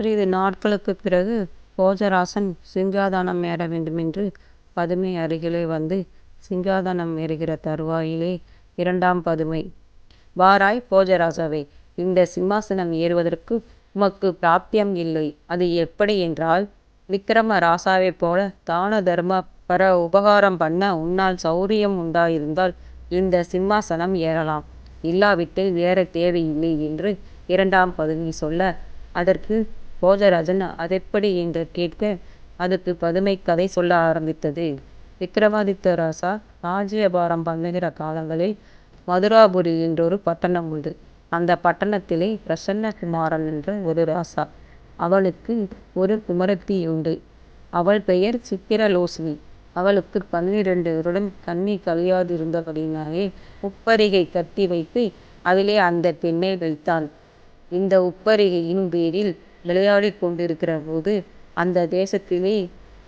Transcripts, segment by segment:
சிறிது நாட்களுக்குப் பிறகு போஜராசன் சிங்காதனம் ஏற வேண்டுமென்று பதுமை அருகிலே வந்து சிங்காதனம் ஏறுகிற தருவாயிலே இரண்டாம் பதுமை வாராய் போஜராசாவே இந்த சிம்மாசனம் ஏறுவதற்கு உமக்குப் பிராப்தியம் இல்லை. அது எப்படி என்றால் விக்கிரம ராசாவைப் போல தான தர்ம பர உபகாரம் பண்ண உன்னால் சௌரியம் உண்டாயிருந்தால் இந்த சிம்மாசனம் ஏறலாம். இல்லாவிட்டில் ஏறத் தேவையில்லை என்று இரண்டாம் பதுமை சொல்ல அதற்கு போஜராஜன் அதெப்படி என்று கேட்க அதுக்கு பதுமை கதை சொல்ல ஆரம்பித்தது. விக்கிரமாதித்த ராசா ராஜ்யபாரம் பண்ணுகிற காலங்களில் மதுராபுரி என்றொரு பட்டணம் உண்டு. அந்தப் பட்டணத்திலே பிரசன்ன குமாரன் என்ற ஒரு ராசா. அவனுக்கு ஒரு குமாரத்தியுண்டு. அவள் பெயர் சித்திரலோசினி. அவளுக்குப் பன்னிரண்டு வருடம் கன்னி கழியாதிருந்தபடியினாலே உப்பரிகை கட்டி வைத்து அதிலே அந்தப் பெண்ணை வைத்தான். இந்த உப்பரிகையின் பேரில் விளையாடிக் கொண்டிருக்கிறபோது அந்த தேசத்திலே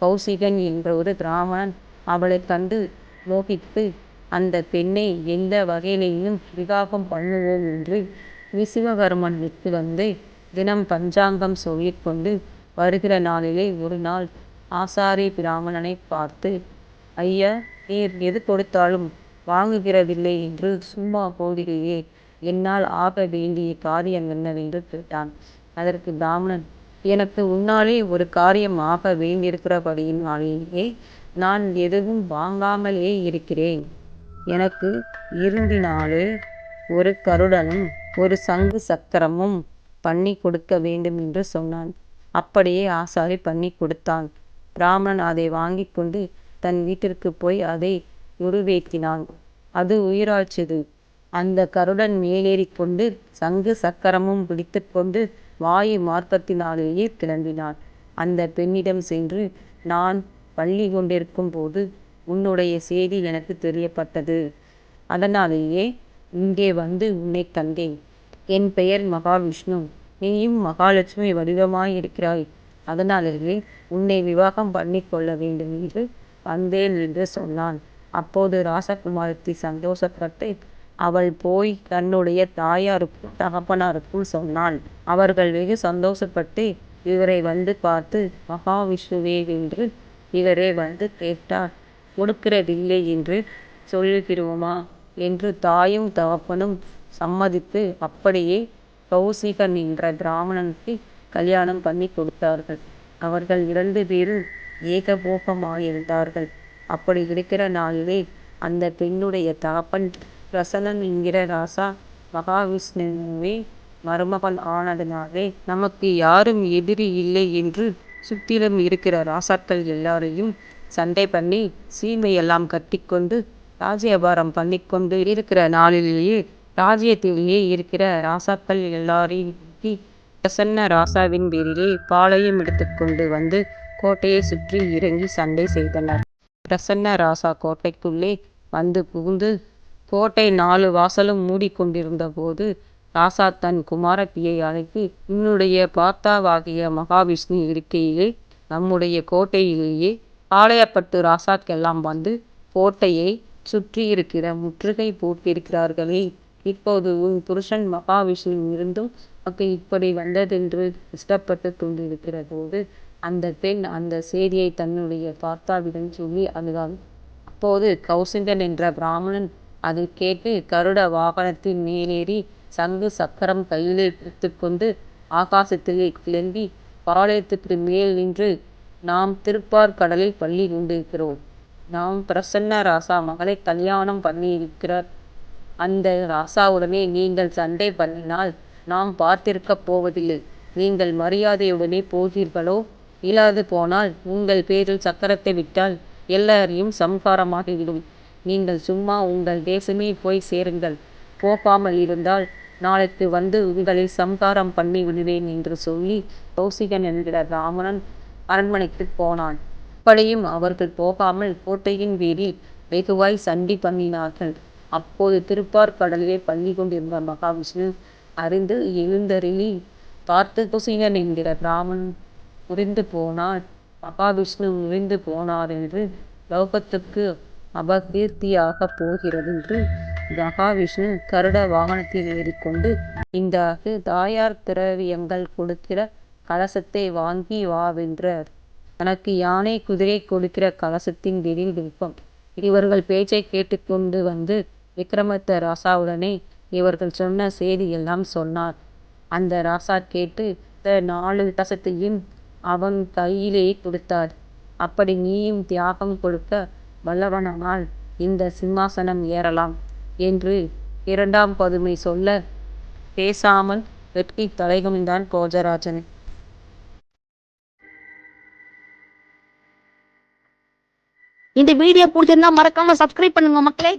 கெளசிகன் என்ற ஒரு பிராமணன் அவளைக் கண்டு மோகித்து அந்தப் பெண்ணை எந்த வகையிலேயும் விவாகம் பண்ணுவோம் என்று விசுவகர்மனிடத்து வந்து தினம் பஞ்சாங்கம் சொல்லிக் கொண்டு வருகிற நாளிலே ஒரு நாள் ஆசாரி பிராமணனைப் பார்த்து ஐயா நீர் எது கொடுத்தாலும் வாங்குகிறதில்லை என்று சும்மா போகிறீரே என்னால் ஆக வேண்டிய காரியம் என்னவென்று கேட்டான். அதற்கு பிராமணன் எனக்கு உன்னாலே ஒரு காரியம் ஆக வேண்டியிருக்கிறபடியினாலேயே நான் எதுவும் வாங்காமலே இருக்கிறேன் எனக்கு இரும்பினாலே ஒரு கருடனும் ஒரு சங்கு சக்கரமும் பண்ணி கொடுக்க வேண்டும் என்று சொன்னான். அப்படியே ஆசாரி பண்ணி கொடுத்தான். பிராமணன் அதை வாங்கிக்கொண்டு தன் வீட்டிற்கு போய் அதை உருவேற்றினான். அது உயிராய்ச்சது. அந்த கருடன் மேலேறி கொண்டு சங்கு சக்கரமும் பிடித்துக்கொண்டு வாயு மார்க்கத்தினாலேயே கிளம்பினான். அந்தப் பெண்ணிடம் சென்று நான் பள்ளி கொண்டிருக்கும் போது உன்னுடைய செய்தி எனக்குத் தெரியப்பட்டது. அதனாலேயே இங்கே வந்து உன்னைக் கண்டேன். என் பெயர் மகாவிஷ்ணு. நீயும் மகாலட்சுமி வடிவமாய் இருக்கிறாய் அதனாலேயே உன்னை விவாகம் பண்ணிக் கொள்ள வேண்டுமென்று வந்தேன் என்று சொன்னான். அப்போது ராசகுமாரத்தி சந்தோஷப்பட்டு அவள் போய் தன்னுடைய தாயாருக்கும் தகப்பனாருக்கும் சொன்னாள். அவர்கள் வெகு சந்தோஷப்பட்டு இவரை வந்து பார்த்து மகாவிஷ்ணுவே என்று இவரே வந்து கேட்டார் கொடுக்கிறதில்லை என்று சொல்லுகிறோமா? என்று தாயும் தகப்பனும் சம்மதித்து அப்படியே கௌசிகன் என்ற பிராமணனுக்கு கல்யாணம் பண்ணிக் கொடுத்தார்கள். அவர்கள் இரண்டு பேரும் ஏகபோகமாயிருந்தார்கள். அப்படியிருக்கிற நாளிலே அந்த பெண்ணுடைய தகப்பன் பிரசன்னன் என்கிற ராசா மகாவிஷ்ணுவே மருமகன் ஆனதினாலே நமக்கு யாரும் எதிரி இல்லை என்று சுற்றிலும் இருக்கிற ராசாக்கள் எல்லாரையும் சண்டை பண்ணி சீமையெல்லாம் கட்டிக்கொண்டு ராஜ்யபாரம் பண்ணிக்கொண்டு இருக்கிற நாளிலேயே ராஜ்யத்திலேயே இருக்கிற ராசாக்கள் எல்லாரையும் பிரசன்ன ராசாவின் பேரிலே பாளையம் எடுத்துக்கொண்டு வந்து கோட்டையை சுற்றி இறங்கி சண்டை செய்தனர். பிரசன்ன ராசா கோட்டைக்குள்ளே வந்து புகுந்து கோட்டை நாலு வாசலும் மூடிக்கொண்டிருந்தபோது ராசா தன் குமாரத்தியை அழைத்து உன்னுடைய பார்த்தாவாகிய மகாவிஷ்ணு இருக்கையிலே நம்முடைய கோட்டையிலேயே பாளையப்பட்டு ராசாக்கெல்லாம் வந்து கோட்டையை சுற்றி இருக்கிற முற்றுகை போட்டிருக்கிறார்களே. இப்போது உன் புருஷன் மகாவிஷ்ணு இருந்தும் உமக்கு இப்படி வந்ததென்று இஷ்டப்பட்டு கொண்டிருக்கிற போது அந்த பெண் அந்த செய்தியை தன்னுடைய பார்த்தாவிடம் சொல்லி அதுதான் அப்போது கௌசிந்தன் என்ற பிராமணன் அதைக் கேட்டு கருட வாகனத்தின் மேலேறி சங்கு சக்கரம் கையிலே பிடித்துக்கொண்டு ஆகாசத்திலே கிளம்பி பாளையத்துக்கு மேல் நின்று நாம் திருப்பாற்கடலில் பள்ளி கொண்டிருக்கிறோம். நாம் பிரசன்ன ராசா மகளைக் கல்யாணம் பண்ணியிருக்கிறார். அந்த ராசாவுடனே நீங்கள் சண்டை பண்ணினால் நாம் பார்த்திருக்கப் போவதில்லை. நீங்கள் மரியாதையுடனே போகிறீர்களோ இல்லாது போனால் உங்கள் பேரில் சக்கரத்தை விட்டால் எல்லாரையும் சம்ஹாரமாகிவிடும். நீங்கள் சும்மா உங்கள் தேசமே போய் சேருங்கள். போகாமல் இருந்தால் நாளைக்கு வந்து உங்களைச் சம்ஹாரம் பண்ணிவிடுவேன் என்று சொல்லி கௌசிகன் என்கிற ராவணன் அரண்மனைக்கு போனான். அப்படியும் அவர்கள் போகாமல் கோட்டையின் பேரில் வெகுவாய் சண்டி பண்ணினார்கள். அப்போது திருப்பாற்கடலிலே பள்ளி கொண்டிருந்த மகாவிஷ்ணு அறிந்து எழுந்தருளி பார்த்து கௌசிகன் என்கிற ராமன் முறிந்து போனார் மகாவிஷ்ணு முறிந்து போனார் என்று லோகத்துக்கு அபகீர்த்தியாகப் போகிறதென்று மகாவிஷ்ணு கருட வாகனத்தில் ஏறிக்கொண்டு இந்த தாயார் திரவியங்கள் கொடுக்கிற கலசத்தை வாங்கி வாவென்றார். தனக்கு யானை குதிரை கொடுக்கிற கலசத்தின் திடீர் விருப்பம். இவர்கள் பேச்சைக் கேட்டுக்கொண்டு வந்து விக்கிரமத்த ராசாவுடனே இவர்கள் சொன்ன சேதியெல்லாம் சொன்னார். அந்த ராசா கேட்டு அந்த நாலு கலசத்தையும் அவன் கையிலே கொடுத்தார். அப்படி நீயும் தியாகம் கொடுக்க வல்லவனானால் இந்த சிம்மாசனம் ஏறலாம் என்று இரண்டாம் பதுமை சொல்ல பேசாமல் வெட்கித் தலைகுனிந்தான் போஜராஜன். இந்த வீடியோ பிடிச்சிருந்தா மறக்காம சப்ஸ்கிரைப் பண்ணுங்க மக்களே